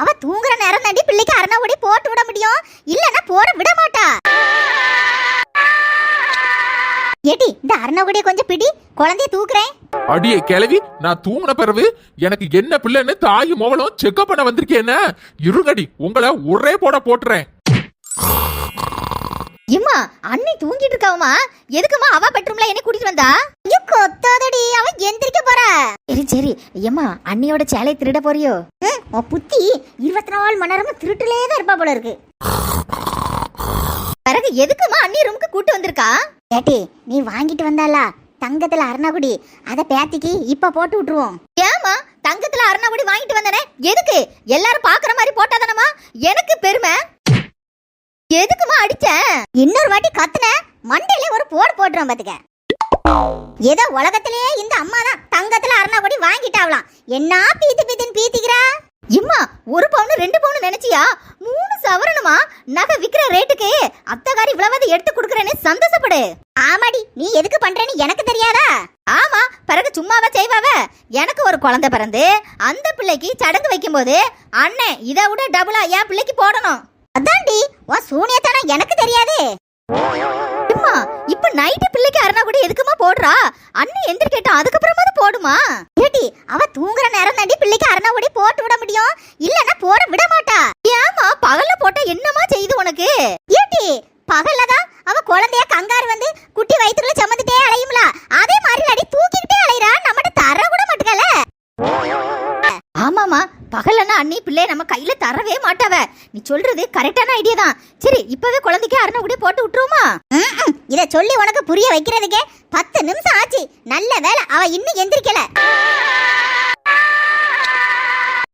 அவ தூங்குற நேரம் தாண்டி பிள்ளைக்கு அரணா ஓடி போட்டு விட முடியும். இல்லனா போட விட மாட்டா. ஏடி இந்த அரணகுடிய கொஞ்சம் பிடி. குழந்தைய தூக்குறேன். அடியே கிளவி நான் தூங்கின பிறகு எனக்கு என்ன பிள்ளைன்னு தாய் மோவலும் செக்அப் பண்ண வந்திருக்கேன்னு. இருங்கடி உங்களை ஒரே போட போட்டுறேன். இம்மா அண்ணி தூங்கிட்டு இருக்காவமா எதுக்குமா அவ பெட்ரூம்ல என்ன கூட்டிட்டு வந்தா? ஐயோ கொத்தாதடி அவ எந்திரிக்க போறா. சரி சரி. ஏம்மா அண்ணியோட சேலையை திருட போறியோ? உன் புத்தி இருபத்தி நாலு மணி நேரமும் திருட்டுலே தான் இருப்பா போல இருக்கு. பிறகு எதுக்குமா அண்ணி ரூமுக்கு கூட்டு வந்திருக்கா? ஏட்டி நீ வாங்கிட்டு வந்தாளா? தங்கத்துல அருணாகுடி அத பேத்திக்கு இப்ப போட்டு விட்டுருவோம். ஏமா தங்கத்துல அருணாகுடி வாங்கிட்டு வந்தானே? எதுக்கு? எல்லாரும் பாக்குற மாதிரி போட்டாதானமா எனக்கு பெருமை. எதுக்குமா அடிச்ச? இன்னொரு வாட்டி கத்துன மண்டையில ஒரு போடு போட்டுரும் பாத்துக்க. ஏதோ உலகத்திலேயே இந்த அம்மா தான் தங்கத்துல அருணாகுடி வாங்கிட்டாவலாம் என்ன பீத்து பீத்துன்னு பீத்திக்கிறா? இம்மா ஒரு பவுன் ரெண்டு பவுன் நினைச்சியா? மூணு சவரணுமா நகை விக்கிற ரேட்டுக்கு அத்தகாரி இவ்வளவு எடுத்து கொடுக்கறேன்னு சந்தோஷப்படு. ஆமாடி நீ எதுக்கு பண்றேன்னு எனக்கு தெரியாதா? ஆமா பிறகு சும்மாவா செய்வாவ? எனக்கு ஒரு குழந்தை பிறந்து அந்த பிள்ளைக்கு சடங்கு வைக்கும்போது அண்ணன் இதை விட டபுளா என் பிள்ளைக்கு போடணும். அதான்டி உன் சூனியத்தனம் எனக்கு தெரியாது. அம்மா இப்ப நைட்டு பிள்ளைக்கு அரணா கூட எதுக்குமா போடுறா? அண்ணி எந்திரிக்கட்டா அதுக்கப்புறமா அது போடுமா? ஏடி அவ தூங்குற நேரம் தாண்டி பிள்ளைக்கு அரணா கூட போட்டு விட முடியும். இல்லன்னா போட விட மாட்டா. ஏமா பகல்ல போட்டா என்னமா செய்யுது உனக்கு? ஏடி பகல்ல தான் அவ குழந்தைய கங்காரு வந்து குட்டி வயிற்றுல சம சொல்றது கரெக்டான ஐடியா தான். சரி இப்பவே குழந்தைக்கு அரண கூட போட்டு விட்டுருமா இத சொல்லி உனக்கு புரிய வைக்கிறதுக்கே பத்து நிமிஷம் ஆச்சு. நல்ல வேலை அவ இன்னும் எந்திரிக்கல.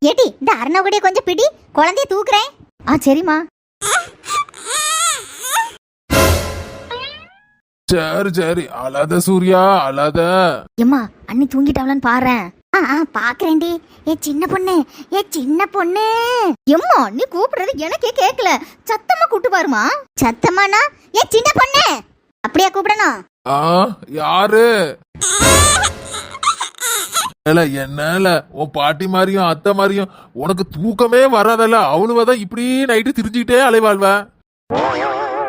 ஏட்டி இந்த அரணகுடிய கொஞ்சம் பிடி. குழந்தைய தூக்குறேன். ஆ சரிம்மா. சரி சரி. அழாத சூர்யா அழாத. எம்மா அண்ணி தூங்கிட்டாவளான்னு பாறேன் ஆ ஆ பாக்குறேன்டி. ஏ சின்ன பொண்ணு. ஏ சின்ன பொண்ணு. எம்மா நீ கூப்பிடுறது எனக்கே கேக்கல. சத்தமா கூட்டு பாருமா. சத்தமானா? ஏ சின்ன பொண்ணு. அப்படியா கூப்பிடணும். ஆ யாரு? இல்ல என்னல உன் பாட்டி மாதிரியும் அத்தை மாதிரியும் உனக்கு தூக்கமே வராதல்ல. அவ்வளவுதான் இப்படி நைட்டு திரிஞ்சுக்கிட்டே அலைவாழ்வ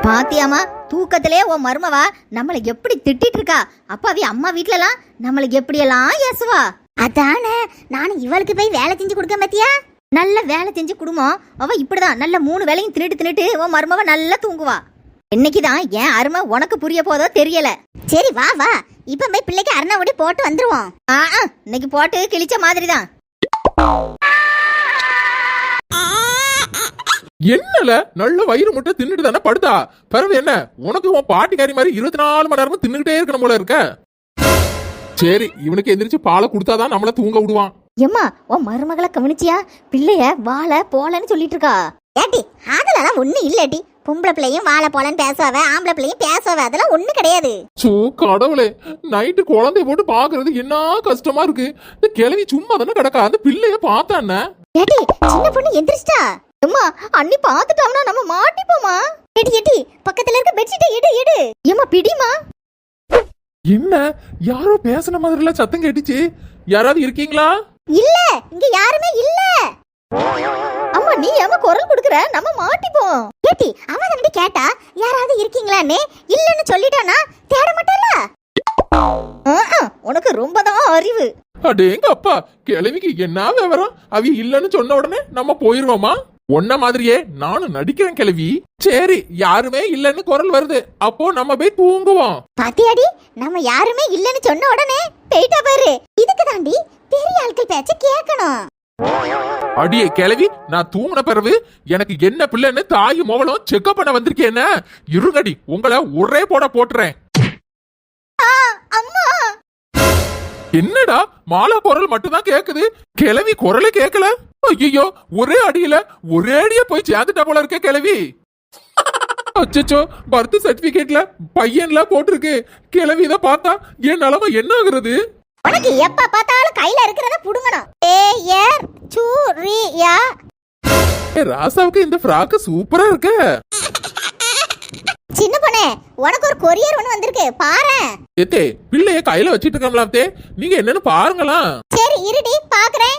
பாத்தியாமா தூக்கத்திலே உன் மருமவா நம்மள எப்படி திட்டிட்டு இருக்கா? அப்பாவி அம்மா வீட்லலாம் நம்மள எப்படியெல்லாம் ஏசுவா? அதானே நானும் இவளுக்கு போய் வேலை செஞ்சு கொடுக்க பத்தியா? நல்ல வேலை செஞ்சு குடும்பம் அவ இப்படிதான் நல்ல மூணு வேலையும் தின்னுட்டு தின்னுட்டு உன் மருமவ நல்லா தூங்குவா. என்னைக்குதான் என் அருமை உனக்கு புரிய போதோ தெரியல. சரி வா வா. இப்ப போய் பிள்ளைக்கு அருணா ஓடி போட்டு வந்துருவோம். ஆ, இன்னைக்கு போட்டு கிழிச்ச மாதிரி தான் என்னல? நல்ல வயிறு முட்டை தின்னுட்டு தானே படுத்தா? பிறகு என்ன? உனக்கு உன் பாட்டிக்காரி மாதிரி இருபத்தி நாலு மணி நேரமும் தின்னுகிட்டே இருக்கணும் போல இருக்க. சரி இவனுக்கு எந்திரிச்சு பாலை கொடுத்தாதான் நம்மள தூங்க விடுவான். எம்மா உன் மருமகளை கவனிச்சியா? பிள்ளைய வாழ போலன்னு சொல்லிட்டு இருக்கா ஏட்டி அதெல்லாம் ஒண்ணு இல்லடி பொம்பளை பிள்ளையும் வாழ போலன்னு பேசுவாவ ஆம்பளை பிள்ளையும் பேசுவாவ அதெல்லாம் ஒண்ணு கிடையாது. சோ கடவுளே நைட்டு குழந்தைய போட்டு பாக்குறது என்ன கஷ்டமா இருக்கு? இந்த கிழவி சும்மா தானே கிடக்கா? அந்த பிள்ளைய பார்த்தானே ஏட்டி சின்ன பொண்ணு எந்திரிச்சிட்டா? அம்மா அண்ணி பாத்துட்டோம்னா நம்ம மாட்டிப்போமா? எடி எடி பக்கத்துல இருக்க பெட்ஷீட்டை எடு எடு ஏம்மா பிடிமா? என்ன? யாரோ பேசுன மாதிரிலாம் சத்தம் கேட்டுச்சு. யாராவது இருக்கீங்களா? இல்ல இங்க யாருமே இல்ல. அம்மா நீ ஏமா குரல் கொடுக்குற? நம்ம மாட்டிப்போம். ஏட்டி அவ தானடி கேட்டா யாராவது இருக்கீங்களான்னு இல்லன்னு சொல்லிட்டானா? தேட மாட்டல உனக்கு ரொம்ப தான் அறிவு. அடேங்க அப்பா கிழவிக்கு என்ன விவரம்? அவ இல்லைன்னு சொன்ன உடனே நம்ம போயிருவோமா? உன்ன மாதிரியே நானும் நடிக்கிறேன் கிழவி. சரி யாருமே இல்லைன்னு குரல் வருது. அப்போ நம்ம போய் தூங்குவோம். பாத்தியாடி நம்ம யாருமே இல்லன்னு சொன்ன உடனே போயிட்டா பாரு. இதுக்கு தாண்டி பெரிய ஆட்கள் பேச்ச கேட்கணும். அடியே கிழவி நான் தூங்கின பிறகு எனக்கு என்ன பிள்ளைன்னு தாய் மோவலும் செக்அப் பண்ண வந்திருக்கேன்னு. இருங்கடி உங்களை ஒரே போட போட்டுறேன். என்னடா? மாலா குரல் மட்டும்தான் கேக்குது. கிழவி குரலே கேட்கல ஐயோ ஒரே அடியில ஒரே அடிய போய் சேர்ந்துட்டா போல இருக்க கிழவி. அச்சச்சோ பர்த் சர்டிபிகேட்ல பையன்ல போட்டிருக்கு. கிழவி இத பார்த்தா என் நிலைமை என்ன ஆகுறது? உனக்கு எப்ப பார்த்தாலும் கையில இருக்கிறத புடுங்கணும். ஏ ஏர் சூரியா ராசாவுக்கு இந்த ஃப்ராக்கு சூப்பரா இருக்க. உனக்கு ஒரு கொரியர் ஒண்ணு வந்திருக்கு பாரு ஏத்தே பிள்ளைய கையில வச்சிட்டு இருக்கோம்லாத்தே நீங்க என்னன்னு பாருங்களா சரி இருடி பாக்குறேன்.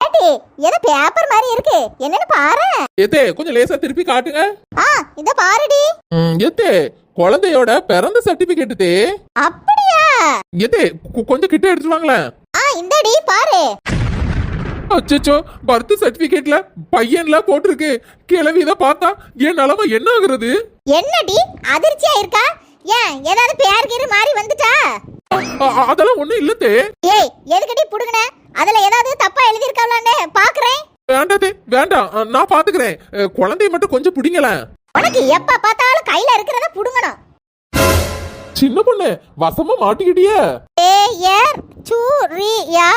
ஏட்டி ஏதோ பேப்பர் மாதிரி இருக்கு. என்னன்னு பாரு எத்தே கொஞ்சம் லேசா திருப்பி காட்டுங்க. ஆ இத பாருடி. ம், எத்தே குழந்தையோட பிறந்த சர்டிபிகேட் தே. அப்படியா? எத்தே கொ- கொஞ்சம் கிட்ட எடுத்துட்டு வாங்களேன் ஆ இந்தடி பாரு. அச்சச்சோ பர்த் சர்டிபிகேட்ல பையன்ல போட்டிருக்கு. கிளவி இதை பார்த்தா என் நிலமை என்ன ஆகுறது? என்னடி அதிர்ச்சியா இருக்கா? ஏன் ஏதாவது பேர் கீரு மாறி வந்துட்டா? அதெல்லாம் ஒண்ணும் இல்லத்தே. ஏய் எதுக்கடி புடுங்கன? அதுல ஏதாவது தப்பா எழுதி இருக்காங்களான்னு பாக்குறேன். வேண்டாதே வேண்டாம். நான் பாத்துக்கிறேன். குழந்தைய மட்டும் கொஞ்சம் பிடிங்களேன் உனக்கு எப்ப பார்த்தாலும் கையில இருக்கிறத புடுங்கணும். சின்ன பொண்ணு வசமா மாட்டிக்கிட்டியே. ஏ ஏர் சூரியா.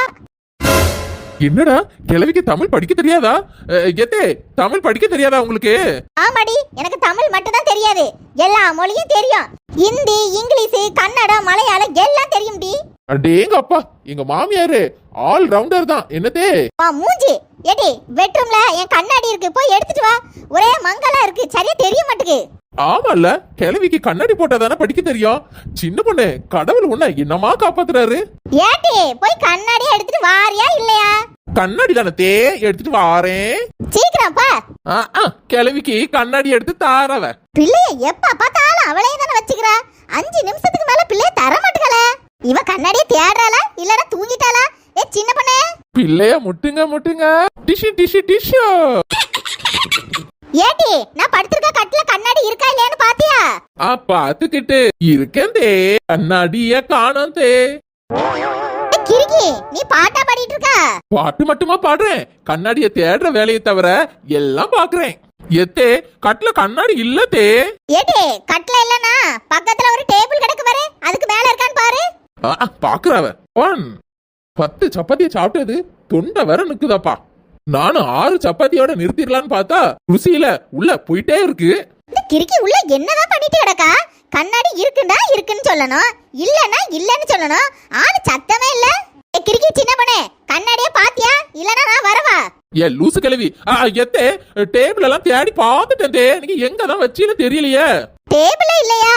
என்னடா? கிழவிக்கு தமிழ் படிக்க தெரியாதா? எத்தே தமிழ் படிக்க தெரியாதா உங்களுக்கு? ஆமாடி எனக்கு தமிழ் மட்டும் தான் தெரியாது. எல்லா மொழியும் தெரியும். ஹிந்தி இங்கிலீஷ் கன்னடம் மலையாளம் எல்லாம் தெரியும்டி. அடேங்க அப்பா எங்க மாமியாரு ஆல் ரவுண்டர் தான். என்னதே வா மூஞ்சி. ஏடி பெட்ரூம்ல என் கண்ணாடி இருக்கு. போய் எடுத்துட்டு வா. ஒரே மங்கலா இருக்கு. சரியா தெரிய மாட்டுக்கு. ஆமால்ல கிழவிக்கு கண்ணாடி போட்டாதானே படிக்க தெரியும்? சின்ன பொண்ணு கடவுள் உன்னை என்னமா காப்பாத்துறாரு? ஏட்டி போய் கண்ணாடியை எடுத்துட்டு வாரியா இல்லையா? கண்ணாடி தானே தே எடுத்துட்டு வாரேன் சீக்கிரம் பா. கிழவிக்கு கண்ணாடி எடுத்து தாரவ. பிள்ளைய எப்ப பார்த்தாலும் அவளே தானே வச்சுக்கிறா? அஞ்சு நிமிஷத்துக்கு மேல பிள்ளைய தர மாட்டுக்கல இவ கண்ணாடியை தேடுறாளா இல்லடா தூங்கிட்டாளா? ஏ சின்ன பொண்ணே. பிள்ளைய முட்டுங்க முட்டுங்க. டிஷு டிஷு டிஷு ஏட்டி நான் படுத்திருக்க கட்டுல கண்ணாடி இருக்கா இல்லையான்னு பாத்தியா? ஆ பாத்துக்கிட்டு இருக்கேன் தே கண்ணாடிய காணோம் தே கிறுக்கி நீ பாட்டா பாடிட்டு இருக்கா பாட்டு மட்டுமா பாடுறேன். கண்ணாடிய தேடுற வேலையை தவிர எல்லாம் பாக்குறேன். எத்தே கட்டுல கண்ணாடி இல்ல தே ஏட்டி கட்டுல இல்லனா பக்கத்துல ஒரு டேபிள் கிடக்கு பாரு அதுக்கு மேல இருக்கான்னு பாரு. பாக்குறவ ஒன். பத்து சப்பாத்திய சாப்பிட்டது தொண்டை வர நிக்குதாப்பா. நானும் ஆறு சப்பாத்தியோட நிறுத்திடலான்னு பார்த்தா ருசியில உள்ள போயிட்டே இருக்கு. இந்த கிறுக்கி உள்ள என்னதான் பண்ணிட்டு கிடக்கா? கண்ணாடி இருக்குண்டா இருக்குன்னு சொல்லணும். இல்லனா இல்லன்னு சொல்லணும். ஆளு சத்தமே இல்ல. கிறுக்கி சின்ன பொண்ணே கண்ணாடிய பாத்தியா? இல்லனா நான் வரவா? ஏ லூசு கிழவி எத்தே டேபிள் எல்லாம் தேடி பார்த்துட்டேன் நீங்க எங்க தான் வச்சீன்னு தெரியலையே. டேபிளே இல்லையா?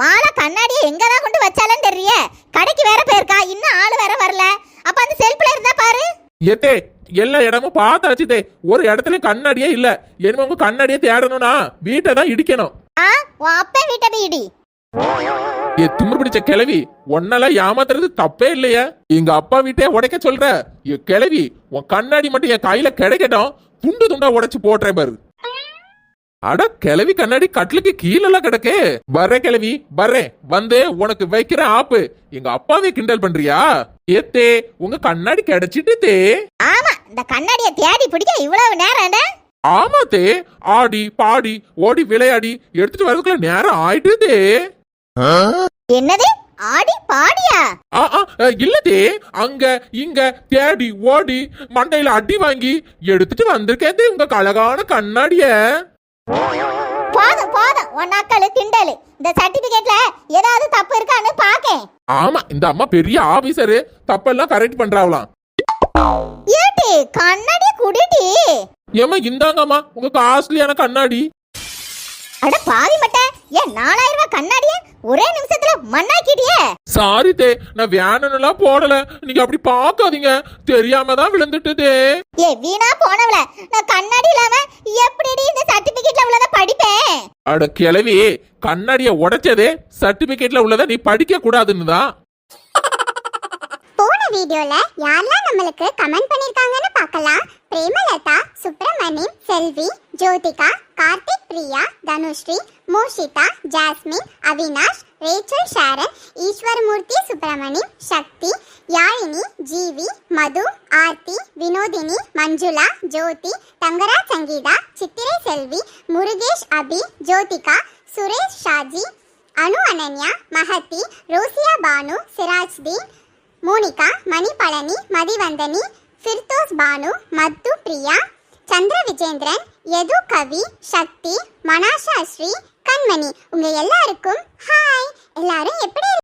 மாலா கண்ணாடியை எங்க தான் கொண்டு வச்சாலன்னு தெரியல கடைக்கு வேற போயிருக்கா? இன்னும் ஆளு வேற வரல. அப்ப அந்த செல்ஃப்ல இருந்தா பாரு. எத்தே எல்லா இடமும் பார்த்தாச்சு தே ஒரு இடத்துல கண்ணாடியே இல்ல. என்னமோ உங்க கண்ணாடியே தேடணும்னா வீட்டை தான் இடிக்கணும். ஆ உன் அப்பா வீட்டை போய் இடி. ஏ திமிரு பிடிச்ச கிழவி உன்னெல்லாம் ஏமாத்துறது தப்பே இல்லையா. எங்க அப்பா வீட்டே உடைக்க சொல்ற. ஏ கிழவி உன் கண்ணாடி மட்டும் என் கையில கிடைக்கட்டும். துண்டு துண்டா உடைச்சு போடுறேன் பாரு. அட கிழவி கண்ணாடி கட்டிலுக்கு கீழெல்லாம் கிடக்கு. வர்றேன் கிழவி வர்றேன். வந்து உனக்கு வைக்கிற ஆப்பு. எங்க அப்பாவே கிண்டல் பண்றியா? ஏத்தே உங்க கண்ணாடி கிடைச்சிட்டு தே. ஆமா இந்த கண்ணாடியை தேடி பிடிக்க இவ்வளவு நேரம் ஆமா தே. ஆடி பாடி ஓடி விளையாடி எடுத்துட்டு வரதுக்குள்ள நேரம் ஆயிட்டு தே. என்னது? ஆடி பாடியா? இல்லதே அங்க இங்க தேடி ஓடி மண்டையில அடி வாங்கி எடுத்துட்டு வந்திருக்கேன் உங்க அழகான கண்ணாடிய. போதும் போதும். உன் அக்களு கிண்டலு. இந்த சர்டிபிகேட்ல ஏதாவது தப்பு இருக்கான்னு பாக்கேன். ஆமா இந்த அம்மா பெரிய ஆபீசரு. தப்பெல்லாம் கரெக்ட் பண்றாவலாம் ஏட்டி கண்ணாடி குடிட்டி ஏமா இந்தாங்கம்மா. உங்க காஸ்ட்லியான கண்ணாடி. அட பாவி மட்ட. ஏன் நாலாயிரம் ரூபாய் கண்ணாடிய ஒரே நிமிஷத்துல மண்ணாக்கிட்டியே? சாரி தே நான் வேணும்னுலாம் போடல. நீங்க அப்படி பார்க்காதீங்க. தெரியாம தான் விழுந்துட்டு தே ஏ வீணா போனவள. நான் கண்ணாடி இல்லாம எப்படிடி இந்த சர்டிபிகேட்ல உள்ளத படிப்பேன்? அட கிளவி கண்ணாடிய உடைச்சதே சர்டிபிகேட்ல உள்ளதை நீ படிக்க கூடாதுன்னு தான். போன வீடியோல யாரெல்லாம் நம்மளுக்கு கமெண்ட் பண்ணிருக்காங்கன்னு பார்க்கலாம். Premalatha Subramaniam Selvi Jothika Priya Dhanushree Moshitha Jasmine Avinash Rachel Sharon Eswaramoorthy Subramani Sakthi Yazhini Jeevi Madhu Aarthi Vinodhini Manjula Jothi Thangara Sangeetha Chithirai Selvi Murugesh Abi Jothika Suresh Shaji Anu Ananya Mahathi Rosiya Banu Sirajdeen Monica Manipalani Mathivanthani Firdous Banu Mathu Priya சந்திர விஜேந்திரன் எது கவி சக்தி மனாஷா ஸ்ரீ கண்மணி. உங்க எல்லாருக்கும் hi எல்லாரும் எப்படி